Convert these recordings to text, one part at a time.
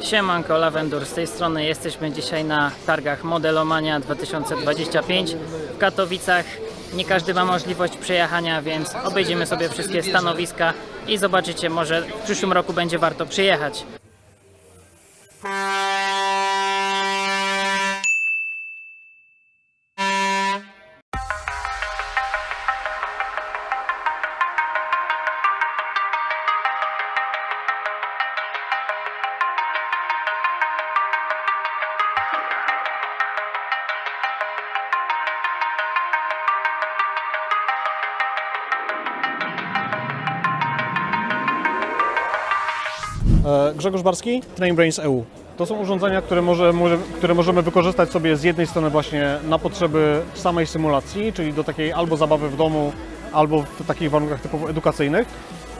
Siemanko, Lavendur z tej strony. Jesteśmy dzisiaj na targach Modelomania 2025 w Katowicach. Nie każdy ma możliwość przyjechania, więc obejdziemy sobie wszystkie stanowiska i zobaczycie, może w przyszłym roku będzie warto przyjechać. Grzegorz Barski, TrainBrains EU. To są urządzenia, które, może, może, które możemy wykorzystać sobie z jednej strony właśnie na potrzeby samej symulacji, czyli do takiej albo zabawy w domu, albo w takich warunkach typowo edukacyjnych,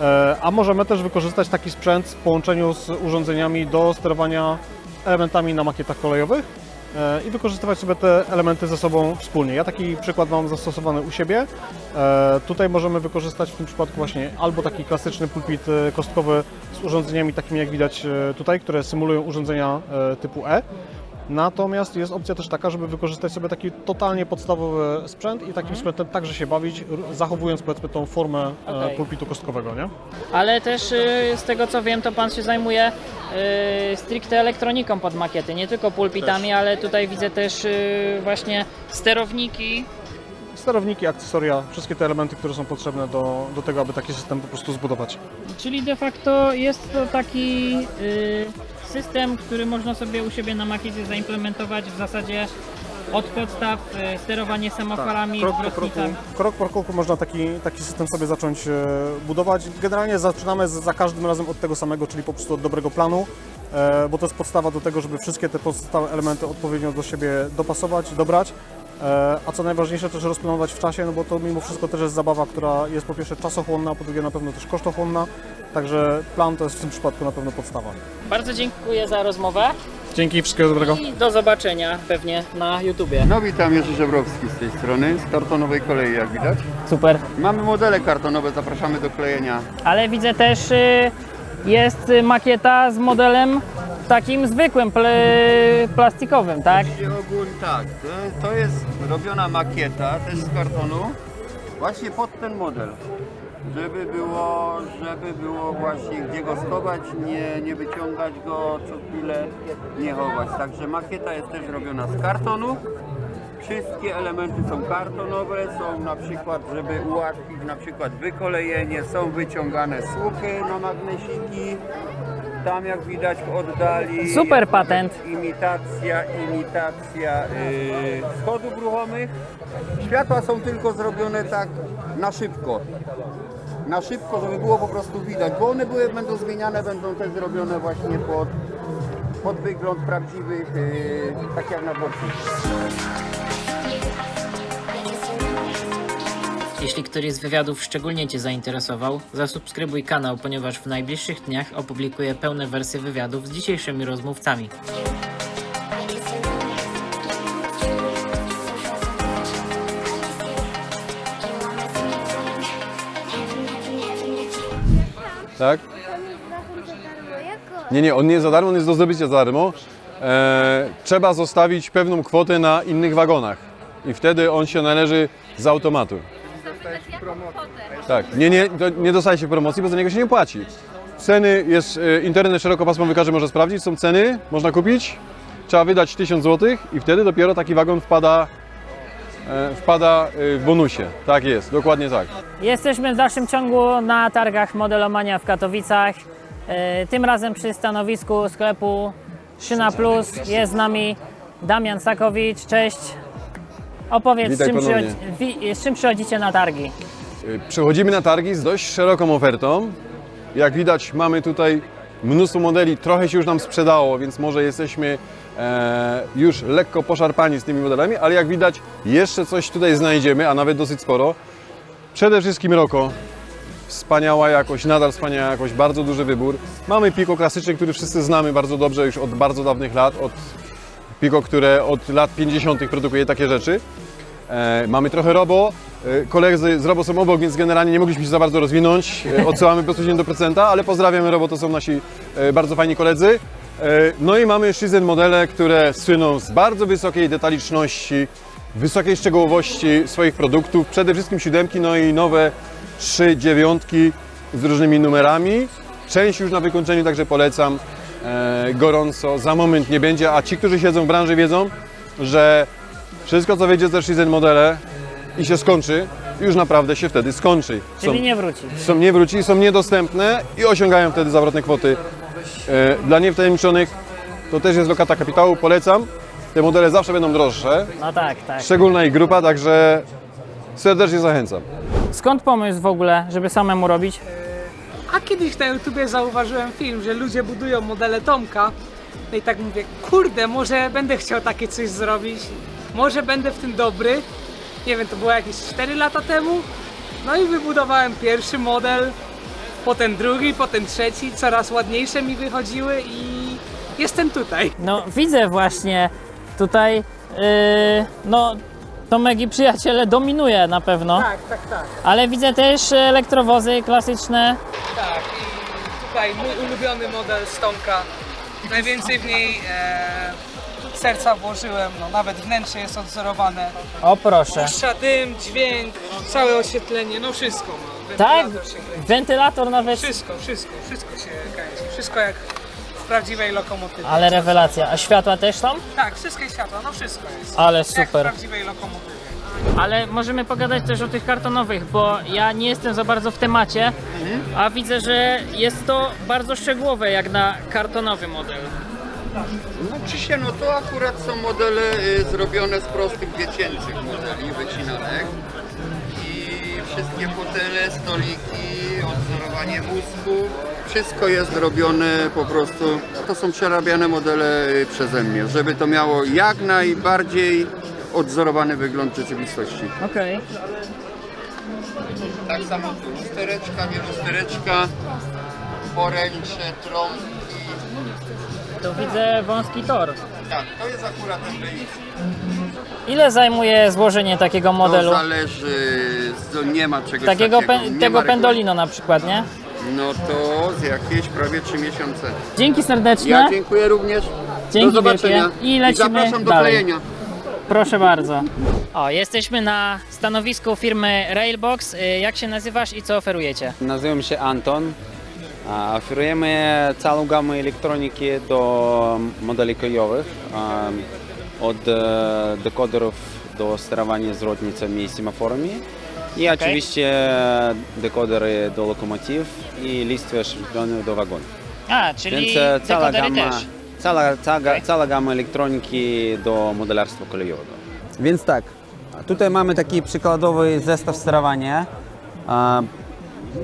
E, a możemy też wykorzystać taki sprzęt w połączeniu z urządzeniami do sterowania elementami na makietach kolejowych i wykorzystywać sobie te elementy ze sobą wspólnie. Ja taki przykład mam zastosowany u siebie. E, Tutaj możemy wykorzystać w tym przypadku właśnie albo taki klasyczny pulpit e, kostkowy z urządzeniami takimi jak widać e, tutaj, które symulują urządzenia e, typu E. Natomiast jest opcja też taka, żeby wykorzystać sobie taki totalnie podstawowy sprzęt i takim sprzętem także się bawić, zachowując powiedzmy tą formę e, pulpitu kostkowego, nie? Ale też y, z tego co wiem, to Pan się zajmuje y, stricte elektroniką pod makiety, nie tylko pulpitami, ale tutaj widzę też y, właśnie sterowniki. Sterowniki, akcesoria, wszystkie te elementy, które są potrzebne do, do tego, aby taki system po prostu zbudować. Czyli de facto jest to taki y, system, który można sobie u siebie na makiecie zaimplementować w zasadzie od podstaw y, sterowanie semaforami, krok, po kroku, krok po kroku można taki, taki system sobie zacząć e, budować. Generalnie zaczynamy z, za każdym razem od tego samego, czyli po prostu od dobrego planu, e, bo to jest podstawa do tego, żeby wszystkie te pozostałe elementy odpowiednio do siebie dopasować, dobrać. E, A co najważniejsze też rozplanować w czasie, no bo to mimo wszystko też jest zabawa, która jest po pierwsze czasochłonna, a po drugie na pewno też kosztochłonna. Także plan to jest w tym przypadku na pewno podstawa. Bardzo dziękuję za rozmowę Dzięki, wszystkiego dobrego. i do zobaczenia pewnie na YouTubie. No witam, Jerzy Żebrowski z tej strony, z kartonowej kolei jak widać. Super. Mamy modele kartonowe, zapraszamy do klejenia. Ale widzę też y, jest y, makieta z modelem takim zwykłym, pl- plastikowym, tak? I ogólnie tak, to, to jest robiona makieta też z kartonu właśnie pod ten model. Żeby było, żeby było właśnie gdzie go schować, nie, nie wyciągać go co chwilę, nie chować. Także makieta jest też robiona z kartonu. Wszystkie elementy są kartonowe, są na przykład, żeby ułatwić na przykład wykolejenie, są wyciągane słupy na magnesiki. Tam jak widać w oddali Super jest patent. Imitacja, imitacja yy, schodów ruchomych. Światła są tylko zrobione tak na szybko. Na szybko, żeby było po prostu widać, bo one były, będą zmieniane, będą też zrobione właśnie pod, pod wygląd prawdziwych, yy, tak jak na boku. Jeśli któryś z wywiadów szczególnie Cię zainteresował, zasubskrybuj kanał, ponieważ w najbliższych dniach opublikuję pełne wersje wywiadów z dzisiejszymi rozmówcami. Tak? Nie, nie, on nie jest za darmo, on jest do zdobycia za darmo. E, trzeba zostawić pewną kwotę na innych wagonach i wtedy on się należy z automatu. Tak, nie, nie, nie dostaje się promocji, bo za niego się nie płaci. Ceny jest, e, internet szerokopasmowy każdy może sprawdzić, są ceny, można kupić, trzeba wydać 1000 zł i wtedy dopiero taki wagon wpada, wpada e, w bonusie. Tak jest, dokładnie tak. Jesteśmy w dalszym ciągu na targach Modelomania w Katowicach. E, Tym razem przy stanowisku sklepu Szyna Plus jest z nami Damian Sakowicz. Cześć. Opowiedz, z czym, przychodzi, z czym przychodzicie na targi? Y, Przechodzimy na targi z dość szeroką ofertą. Jak widać, mamy tutaj mnóstwo modeli, trochę się już nam sprzedało, więc może jesteśmy e, już lekko poszarpani z tymi modelami, ale jak widać, jeszcze coś tutaj znajdziemy, a nawet dosyć sporo. Przede wszystkim Roko. Wspaniała jakość, nadal wspaniała jakość, bardzo duży wybór. Mamy Pico klasyczny, który wszyscy znamy bardzo dobrze już od bardzo dawnych lat, od Pico, które od lat 50. produkuje takie rzeczy. E, mamy trochę Robo. E, koledzy z Robo są obok, więc generalnie nie mogliśmy się za bardzo rozwinąć. E, odsyłamy bezpośrednio do procenta, ale pozdrawiamy Robo, to są nasi e, bardzo fajni koledzy. No i mamy Shizen modele, które słyną z bardzo wysokiej detaliczności, wysokiej szczegółowości swoich produktów, przede wszystkim siódemki, no i nowe trzy dziewiątki z różnymi numerami. Część już na wykończeniu, także polecam e, gorąco. Za moment nie będzie, a ci, którzy siedzą w branży wiedzą, że wszystko co wyjdzie ze Shizen modele i się skończy, już naprawdę się wtedy skończy. Czyli nie wróci. są nie wróci, są niedostępne i osiągają wtedy zawrotne kwoty. E, Dla niewtajemniczonych to też jest lokata kapitału, polecam. Te modele zawsze będą droższe, No tak, tak. szczególna ich grupa, także serdecznie zachęcam. Skąd pomysł w ogóle, żeby samemu robić? A kiedyś na YouTubie zauważyłem film, że ludzie budują modele Tomka. No i tak mówię, kurde, może będę chciał takie coś zrobić. Może będę w tym dobry. Nie wiem, to było jakieś 4 lata temu. No i wybudowałem pierwszy model, potem drugi, potem trzeci. Coraz ładniejsze mi wychodziły i jestem tutaj. No widzę właśnie tutaj, yy, no Tomek i przyjaciele dominuje na pewno, Tak, tak, tak. ale widzę też elektrowozy klasyczne. Tak, i tutaj mój ulubiony model z Tomka. Najwięcej w niej e, serca włożyłem, no nawet wnętrze jest odzorowane. O proszę. Puszcza dym, dźwięk, całe oświetlenie, no wszystko. No. Tak? Wentylator się kręci. Wentylator nawet, Wszystko, wszystko, wszystko się kręci. Wszystko jak w prawdziwej lokomotywie. ale rewelacja. A światła też są? Tak, wszystkie światła, no wszystko jest. Ale Jak w super. prawdziwej lokomotywie. Ale możemy pogadać też o tych kartonowych, bo ja nie jestem za bardzo w temacie, a widzę, że jest to bardzo szczegółowe jak na kartonowy model. Znaczy się, no to akurat są modele y, zrobione z prostych dziecięcych modeli, wycinanek. I wszystkie fotele, stoliki, odzorowanie wózku, wszystko jest robione po prostu, to są przerabiane modele y, przeze mnie, żeby to miało jak najbardziej odzorowany wygląd rzeczywistości. Okej. Tak samo tu lustereczka, nie lustereczka, poręcze, trąbki. Tu widzę wąski tor. Tak, to jest akurat ten. Ile zajmuje złożenie takiego modelu? To zależy, z- nie ma czegoś Takiego takiego. pe- nie ma tego reguły. pendolino na przykład, nie? No to z jakieś prawie 3 miesiące. Dzięki serdeczne. Ja dziękuję również. Dzięki do zobaczenia. wielkie. I lecimy zapraszam do dalej. klejenia. Proszę bardzo. O, jesteśmy na stanowisku firmy Railbox. Y, Jak się nazywasz i co oferujecie? Nazywam się Anton. Oferujemy całą gamę elektroniki do modeli kajowych, od e, dekoderów do sterowania z rodnicami i semaforami. I oczywiście dekodery do lokomotyw i listwy szybkione do wagonów. A, czyli Więc e, cała gama, też. Cała, cała, okay. cała gama elektroniki do modelarstwa kolejowego. Więc tak, tutaj mamy taki przykładowy zestaw sterowania.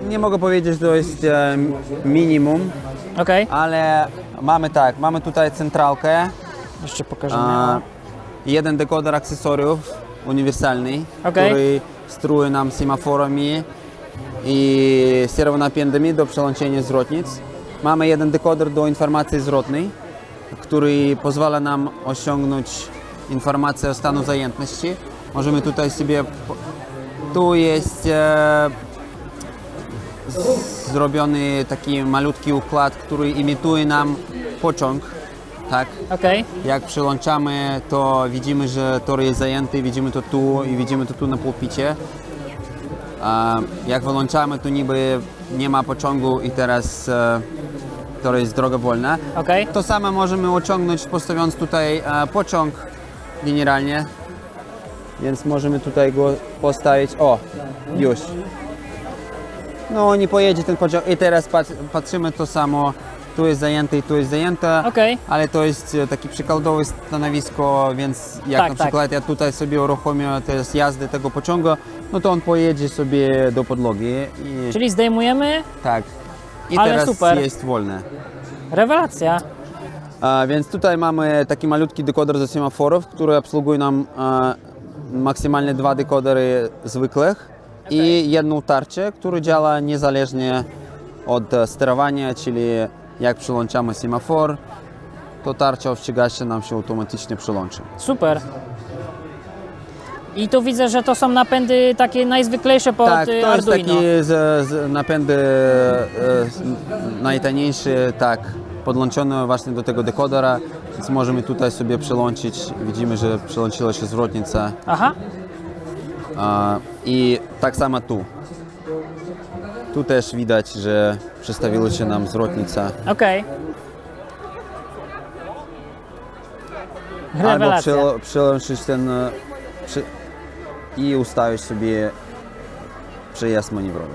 Nie mogę powiedzieć, że to jest e, minimum, Okej. ale mamy tak, mamy tutaj centralkę, Jeszcze pokażemy. a, jeden dekoder akcesoriów uniwersalny, Okej. który steruje nam semaforami i serwonapędami do przełączenia zwrotnic. Mamy jeden dekoder do informacji zwrotnej, który pozwala nam osiągnąć informację o stanu zajętności. Możemy tutaj sobie... po- Tu jest e, zrobiony taki malutki układ, który imituje nam pociąg. Tak? Okej. Jak przyłączamy, to widzimy, że tor jest zajęty, widzimy to tu i widzimy to tu na pulpicie. A jak wyłączamy, to niby nie ma pociągu i teraz e, tor jest droga wolna. Okej. To samo możemy osiągnąć postawiając tutaj e, pociąg generalnie. Więc możemy tutaj go postawić. O, już. No nie pojedzie ten pociąg i teraz pat, patrzymy to samo. Tu jest zajęte i tu jest zajęte. Okej. Ale to jest e, takie przykładowe stanowisko, więc jak Tak, na tak. przykład ja tutaj sobie uruchomię teraz jazdę tego pociągu, no to on pojedzie sobie do podłogi i Czyli zdejmujemy. tak. I Ale teraz super. jest wolne. Rewelacja. A, więc tutaj mamy taki malutki dekoder do semaforów, który obsługuje nam e, maksymalnie dwa dekodery zwykłych i jedną tarczę, która działa niezależnie od e, sterowania, czyli jak przyłączamy semafor, to tarcza ostrzegawcza nam się automatycznie przyłączy. Super. I tu widzę, że to są napędy takie najzwyklejsze pod tak, y, to jest Arduino. taki z, z napędy e, tak. podłączone właśnie do tego dekodera, więc możemy tutaj sobie przełączyć. Widzimy, że przełączyła się zwrotnica Aha, i tak samo tu. Tu też widać, że przestawiła się nam zwrotnica. okej. Albo Rewelacja. ten e, przy, i ustawić sobie przejazd manewrowy.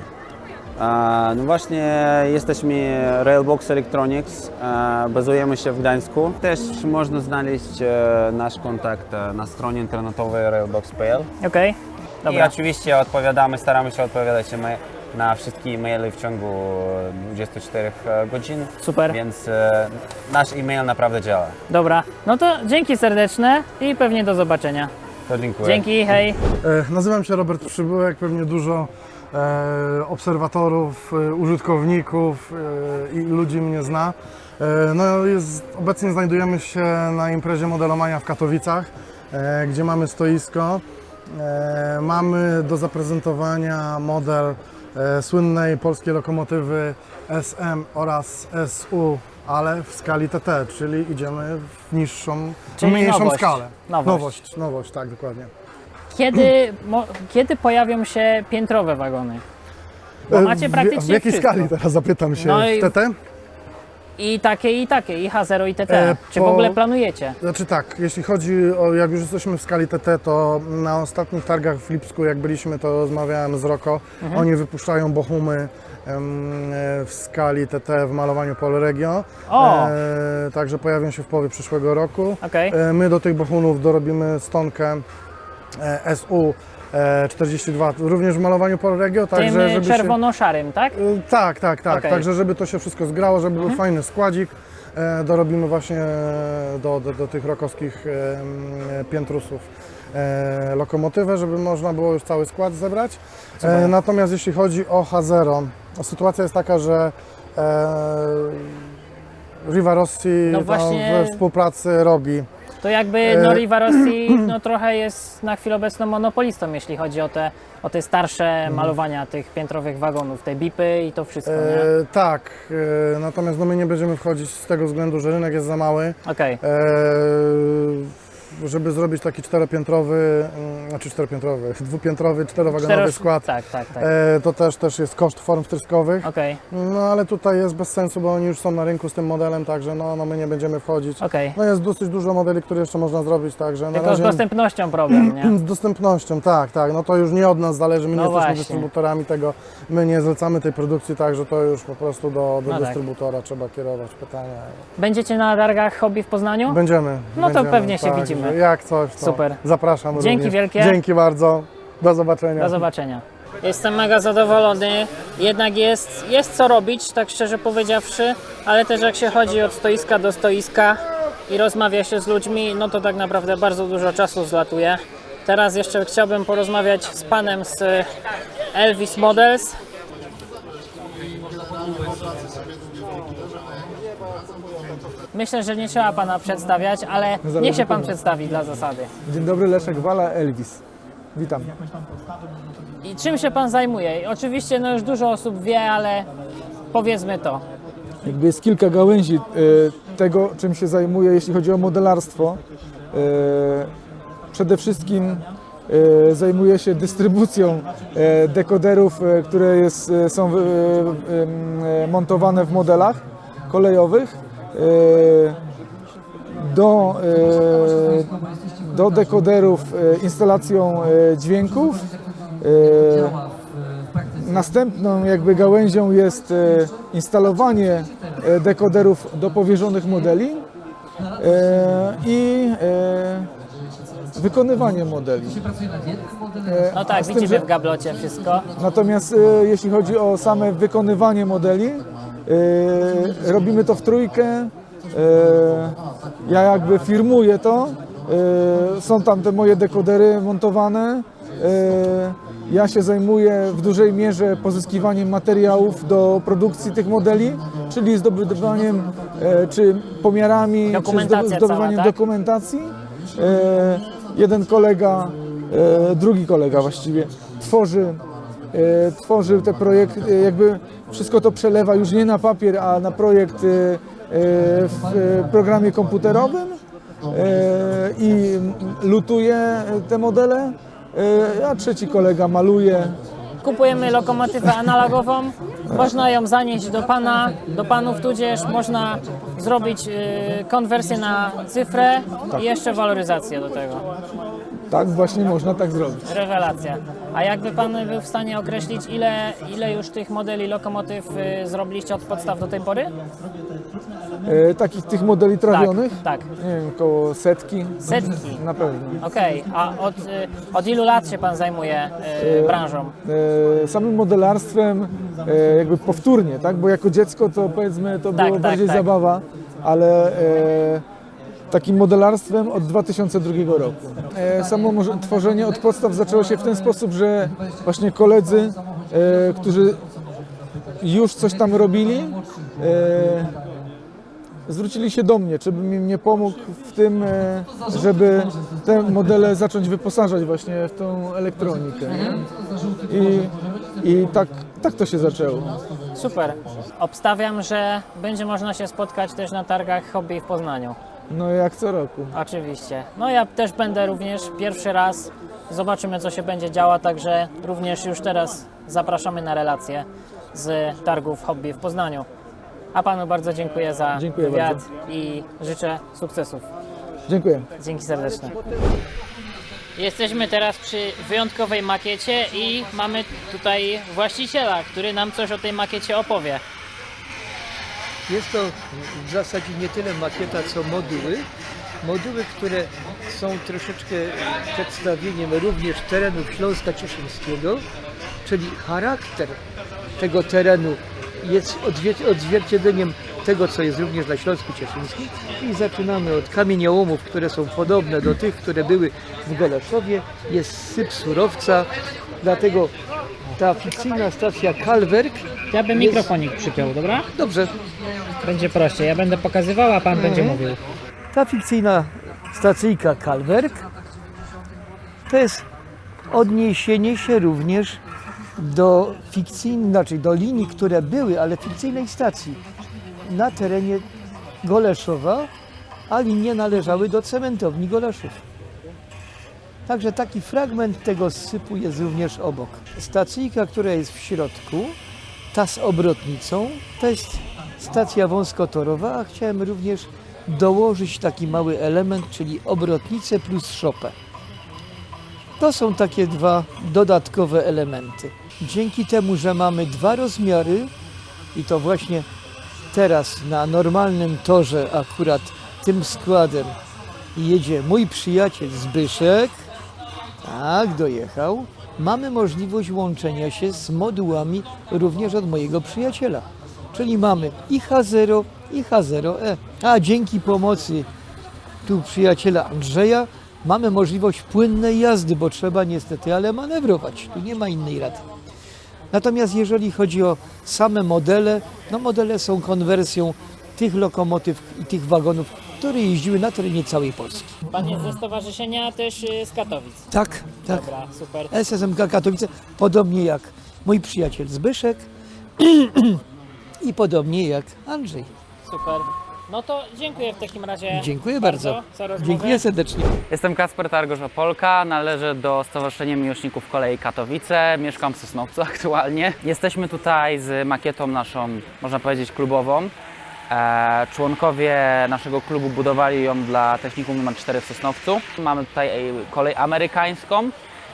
A, no właśnie jesteśmy Railbox Electronics, e, bazujemy się w Gdańsku. Też można znaleźć e, nasz kontakt e, na stronie internetowej railbox.pl. Okej, I dobra. oczywiście odpowiadamy, staramy się odpowiadać na wszystkie e-maile w ciągu 24 godzin. Super. Więc e, nasz e-mail naprawdę działa. Dobra, no to dzięki serdeczne i pewnie do zobaczenia. To dziękuję. Dzięki, hej. E, Nazywam się Robert Przybyłek, pewnie dużo e, obserwatorów, e, użytkowników e, i ludzi mnie zna. E, no jest, obecnie znajdujemy się na imprezie modelomania w Katowicach, e, gdzie mamy stoisko. E, mamy do zaprezentowania model e, słynnej polskiej lokomotywy SM oraz SU, ale w skali TT, czyli idziemy w niższą, Czyli mniejszą nowość. skalę. Nowość. nowość, nowość, tak, dokładnie. Kiedy, kiedy pojawią się piętrowe wagony? Bo E, macie w- praktycznie W jakiej wszystko. skali teraz zapytam się? No w TT? I takie, i takie, i H0, i TT. E, Czy po- w ogóle planujecie? Znaczy tak, jeśli chodzi o, jak już jesteśmy w skali TT, to na ostatnich targach w Lipsku, jak byliśmy, to rozmawiałem z Roko. Mhm. Oni wypuszczają bochumy em, e, w skali TT w malowaniu Polregio. O! E, także pojawią się w połowie przyszłego roku. Okej. E, my do tych bochunów dorobimy stonkę e, SU 42, również w malowaniu Polregio. Tym Także, żeby się... czerwono-szarym, tak? Y, Tak, tak, tak. Okej. Także żeby to się wszystko zgrało, żeby był fajny składzik, e, dorobimy właśnie do, do, do tych rokowskich e, piętrusów e, lokomotywę, żeby można było już cały skład zebrać. E, natomiast jeśli chodzi o H0, sytuacja jest taka, że e, Riva Rossi No właśnie- we współpracy robi. To jakby E, no, Riva Rossi no, trochę jest na chwilę obecną monopolistą, jeśli chodzi o te, o te starsze Mhm. malowania tych piętrowych wagonów, te bipy i to wszystko, nie? E, tak, e, natomiast no my nie będziemy wchodzić z tego względu, że rynek jest za mały. Okej, Eee, żeby zrobić taki czteropiętrowy, mm, znaczy czteropiętrowy, dwupiętrowy, czterowagonowy Czteroż- skład, Tak, tak, tak. e, to też, też jest koszt form wtryskowych. Okej, No ale tutaj jest bez sensu, bo oni już są na rynku z tym modelem, także no, no my nie będziemy wchodzić. okej. No jest dosyć dużo modeli, które jeszcze można zrobić, także na Tylko z razie... dostępnością problem, nie? Z dostępnością, tak, tak. No to już nie od nas zależy, my No nie jesteśmy właśnie. dystrybutorami tego, my nie zlecamy tej produkcji, także to już po prostu do, do No tak. dystrybutora trzeba kierować pytania. Będziecie na targach hobby w Poznaniu? Będziemy. No to będziemy, pewnie się tak, widzimy. Jak coś, to Super. zapraszam Dzięki również. wielkie. Dzięki bardzo. Do zobaczenia. Do zobaczenia. Jestem mega zadowolony, jednak jest, jest co robić, tak szczerze powiedziawszy, ale też jak się chodzi od stoiska do stoiska i rozmawia się z ludźmi, no to tak naprawdę bardzo dużo czasu zlatuje. Teraz jeszcze chciałbym porozmawiać z panem z Elvis Models. Myślę, że nie trzeba pana przedstawiać, ale niech się pan przedstawi dla zasady. Dzień dobry, Leszek Wala, Elvis. Witam. I czym się pan zajmuje? Oczywiście no już dużo osób wie, ale powiedzmy to. Jakby jest kilka gałęzi e, tego, czym się zajmuję, jeśli chodzi o modelarstwo. E, Przede wszystkim e, zajmuję się dystrybucją dekoderów, które jest, są montowane w modelach kolejowych. E, Do, e, do dekoderów e, instalacją dźwięków. Następną jakby gałęzią jest instalowanie dekoderów do powierzonych modeli i wykonywanie modeli. No tak, widzimy że- w gablocie wszystko. Natomiast jeśli chodzi o same wykonywanie modeli, robimy to w trójkę. E, ja jakby firmuję to. E, są tam te moje dekodery montowane. E, ja się zajmuję w dużej mierze pozyskiwaniem materiałów do produkcji tych modeli, czyli zdobywaniem e, czy pomiarami, czy zdobywaniem cała, tak? dokumentacji. E, jeden kolega, e, drugi kolega właściwie, tworzy, e, tworzy te projekty, e, jakby wszystko to przelewa już nie na papier, a na projekt w e, programie komputerowym i lutuje te modele, a trzeci kolega maluje. Kupujemy lokomotywę analogową, można ją zanieść do pana, do panów, tudzież można zrobić konwersję na cyfrę i jeszcze waloryzację do tego. Tak właśnie można tak zrobić. Rewelacja. A jakby pan był w stanie określić, ile, ile już tych modeli lokomotyw y, zrobiliście od podstaw do tej pory? E, Takich tych modeli trawionych, Tak, nie wiem, około setki. Setki. Na pewno. Okej, a od, y, od ilu lat się pan zajmuje y, branżą? e, samym modelarstwem e, jakby powtórnie, tak? Bo jako dziecko to powiedzmy to Tak, było tak, bardziej tak. zabawa, ale e, takim modelarstwem od 2002 roku. E, samo tworzenie od podstaw zaczęło się w ten sposób, że właśnie koledzy, e, którzy już coś tam robili, e, zwrócili się do mnie, czy bym im nie pomógł w tym, żeby te modele zacząć wyposażać właśnie w tą elektronikę. I, i tak, tak to się zaczęło. Super. Obstawiam, że będzie można się spotkać też na targach hobby w Poznaniu. No jak co roku. Oczywiście. No ja też będę również pierwszy raz. Zobaczymy, co się będzie działo, także również już teraz zapraszamy na relacje z targów hobby w Poznaniu. A panu bardzo dziękuję za Dziękuję wywiad i życzę sukcesów. Dziękuję. Dzięki serdeczne. Jesteśmy teraz przy wyjątkowej makiecie i mamy tutaj właściciela, który nam coś o tej makiecie opowie. Jest to w zasadzie nie tyle makieta, co moduły. Moduły, które są troszeczkę przedstawieniem również terenów Śląska Cieszyńskiego, czyli charakter tego terenu jest odzwier- odzwierciedleniem tego, co jest również na Śląsku Cieszyńskim. I zaczynamy od kamieniołomów, które są podobne do tych, które były w Goleszowie. Jest syp surowca, dlatego ta fikcyjna stacja Kalwerk Ja bym Jest- mikrofonik przypiął, dobra? Dobrze, Będzie prościej. Ja będę pokazywał, a pan będzie mówił. Ta fikcyjna stacyjka Kalwerk to jest odniesienie się również do fikcyjnych, znaczy do linii, które były, ale fikcyjnej stacji na terenie Goleszowa, a linie należały do cementowni Goleszów. Także taki fragment tego sypu jest również obok. Stacyjka, która jest w środku, ta z obrotnicą, to jest stacja wąskotorowa, a chciałem również dołożyć taki mały element, czyli obrotnicę plus szopę. To są takie dwa dodatkowe elementy. Dzięki temu, że mamy dwa rozmiary i to właśnie teraz na normalnym torze akurat tym składem jedzie mój przyjaciel Zbyszek, tak, dojechał, mamy możliwość łączenia się z modułami również od mojego przyjaciela. Czyli mamy i H0 i H0E. A dzięki pomocy tu przyjaciela Andrzeja mamy możliwość płynnej jazdy, bo trzeba niestety ale manewrować. Tu nie ma innej rady. Natomiast jeżeli chodzi o same modele, no modele są konwersją tych lokomotyw i tych wagonów, które jeździły na terenie całej Polski. Pan jest ze stowarzyszenia też y, z Katowic. Tak, tak. Dobra, super. SSMK Katowice, podobnie jak mój przyjaciel Zbyszek i podobnie jak Andrzej. Super. No to dziękuję w takim razie. Dziękuję bardzo. za rozmowę. Dziękuję serdecznie. Jestem Kasper Targosz Opolka, należę do Stowarzyszenia Miłośników Kolei Katowice, mieszkam w Sosnowcu aktualnie. Jesteśmy tutaj z makietą naszą, można powiedzieć, klubową. E, członkowie naszego klubu budowali ją dla Technikum nr 4 w Sosnowcu. Mamy tutaj e, kolej amerykańską.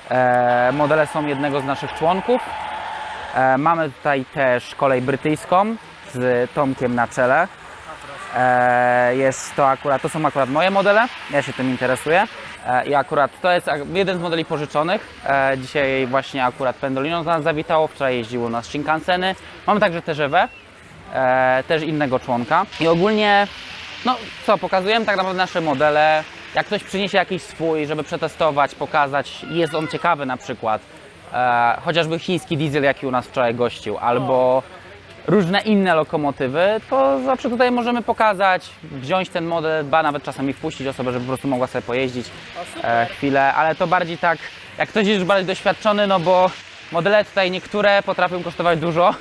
E, modele są jednego z naszych członków. Mamy tutaj też kolej brytyjską z Tomkiem na czele. Jest to akurat, to są akurat moje modele, ja się tym interesuję. I akurat to jest jeden z modeli pożyczonych. Dzisiaj właśnie akurat Pendolino do nas zawitało, wczoraj jeździło nas Shinkanseny. Mamy także TGV, e, też innego członka. I ogólnie, no co, pokazujemy tak naprawdę nasze modele. Jak ktoś przyniesie jakiś swój, żeby przetestować, pokazać, jest on ciekawy na przykład. E, chociażby chiński diesel, jaki u nas wczoraj gościł, albo różne inne lokomotywy, to zawsze tutaj możemy pokazać, wziąć ten model, ba nawet czasami wpuścić osobę, żeby po prostu mogła sobie pojeździć e, chwilę, ale to bardziej tak, jak ktoś jest już bardziej doświadczony, no bo modele tutaj niektóre potrafią kosztować dużo.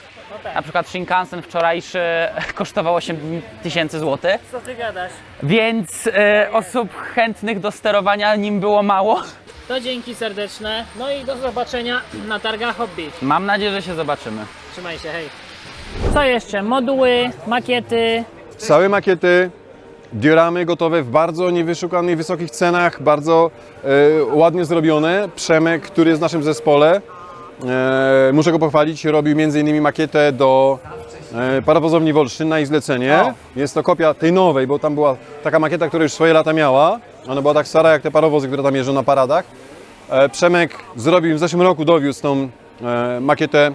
Na przykład Shinkansen wczorajszy kosztował 8 tysięcy złotych, Co ty gadasz? więc e, osób chętnych do sterowania nim było mało. To dzięki serdeczne. No i do zobaczenia na targach hobby. Mam nadzieję, że się zobaczymy. Trzymaj się, hej. Co jeszcze? Moduły, makiety. Całe makiety, dioramy gotowe w bardzo niewyszukanych, wysokich cenach, bardzo e, ładnie zrobione. Przemek, który jest w naszym zespole, muszę go pochwalić, robił m.in. makietę do e, parowozowni Wolsztyn na ich zlecenie. Jest to kopia tej nowej, bo tam była taka makieta, która już swoje lata miała. Ona była tak stara jak te parowozy, które tam jeżdżą na paradach. E, Przemek zrobił w zeszłym roku, dowiózł tą e, makietę,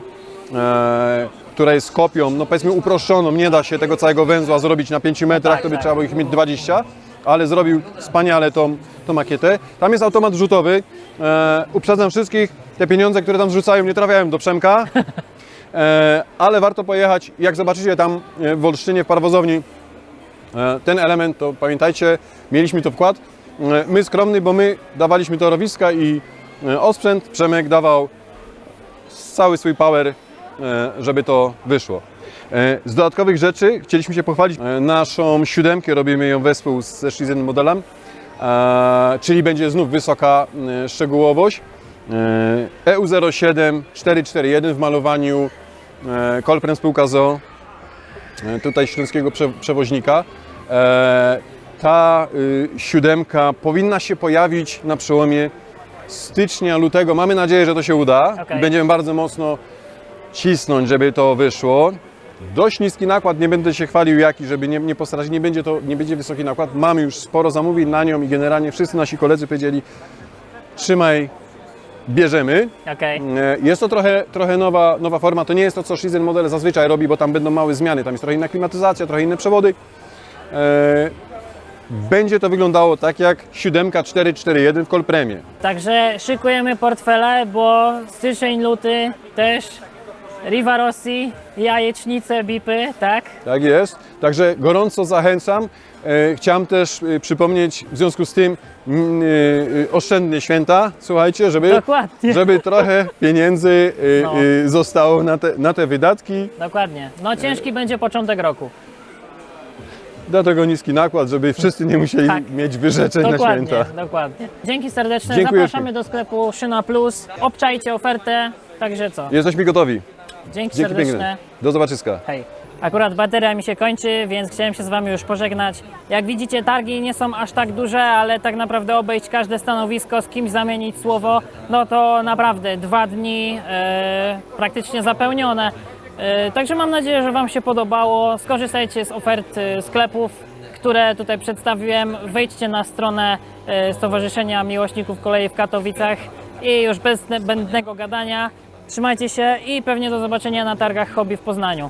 e, która jest kopią, no powiedzmy uproszczoną. Nie da się tego całego węzła zrobić na 5 metrach, to by trzeba było ich mieć 20, ale zrobił wspaniale tą, tą makietę. Tam jest automat rzutowy. E, uprzedzam wszystkich, te pieniądze, które tam rzucają, nie trafiają do Przemka. E, ale warto pojechać, jak zobaczycie tam e, w Olsztynie, w parowozowni, E, ten element, to pamiętajcie, mieliśmy to wkład. E, My skromny, bo my dawaliśmy torowiska i e, osprzęt, Przemek dawał cały swój power, żeby to wyszło. E, Z dodatkowych rzeczy chcieliśmy się pochwalić e, naszą siódemkę, robimy ją wespół ze Shizen modelem, e, czyli będzie znów wysoka e, szczegółowość. E, EU07 441 w malowaniu e, Kolpren spółka ZO e, tutaj śląskiego prze, przewoźnika. E, ta y, siódemka powinna się pojawić na przełomie stycznia, lutego. Mamy nadzieję, że to się uda i będziemy bardzo mocno cisnąć, żeby to wyszło. Dość niski nakład, nie będę się chwalił jaki, żeby nie, nie postarać, nie będzie to, nie będzie wysoki nakład. Mamy już sporo zamówień na nią i generalnie wszyscy nasi koledzy powiedzieli trzymaj, bierzemy. Okej. E, Jest to trochę, trochę nowa, nowa forma. To nie jest to, co Shizen Model zazwyczaj robi, bo tam będą małe zmiany. Tam jest trochę inna klimatyzacja, trochę inne przewody. E, Będzie to wyglądało tak jak 7441 w Colpremie. Także szykujemy portfele, bo styczeń, luty też Riva Rossi, jajecznice, bipy, tak? Tak jest. Także gorąco zachęcam. E, Chciałem też e, przypomnieć w związku z tym e, oszczędne święta, słuchajcie, żeby, Dokładnie. żeby trochę pieniędzy No. zostało na te, na te wydatki. Dokładnie. No ciężki będzie początek roku. Dlatego niski nakład, żeby wszyscy nie musieli Tak. mieć wyrzeczeń na Dokładnie, święta. dokładnie. Dzięki serdeczne. Dziękuję Zapraszamy do sklepu Szyna Plus. Obczajcie ofertę. Także co? Jesteśmy gotowi. Dzięki, Dzięki serdeczne. piękne. Do zobaczyska. Hej. Akurat bateria mi się kończy, więc chciałem się z Wami już pożegnać. Jak widzicie, targi nie są aż tak duże, ale tak naprawdę obejść każde stanowisko, z kimś zamienić słowo, no to naprawdę dwa dni e, praktycznie zapełnione. E, także mam nadzieję, że Wam się podobało. Skorzystajcie z ofert e, sklepów, które tutaj przedstawiłem. Wejdźcie na stronę Stowarzyszenia Miłośników Kolei w Katowicach i już bez zbędnego gadania. Trzymajcie się i pewnie do zobaczenia na targach hobby w Poznaniu.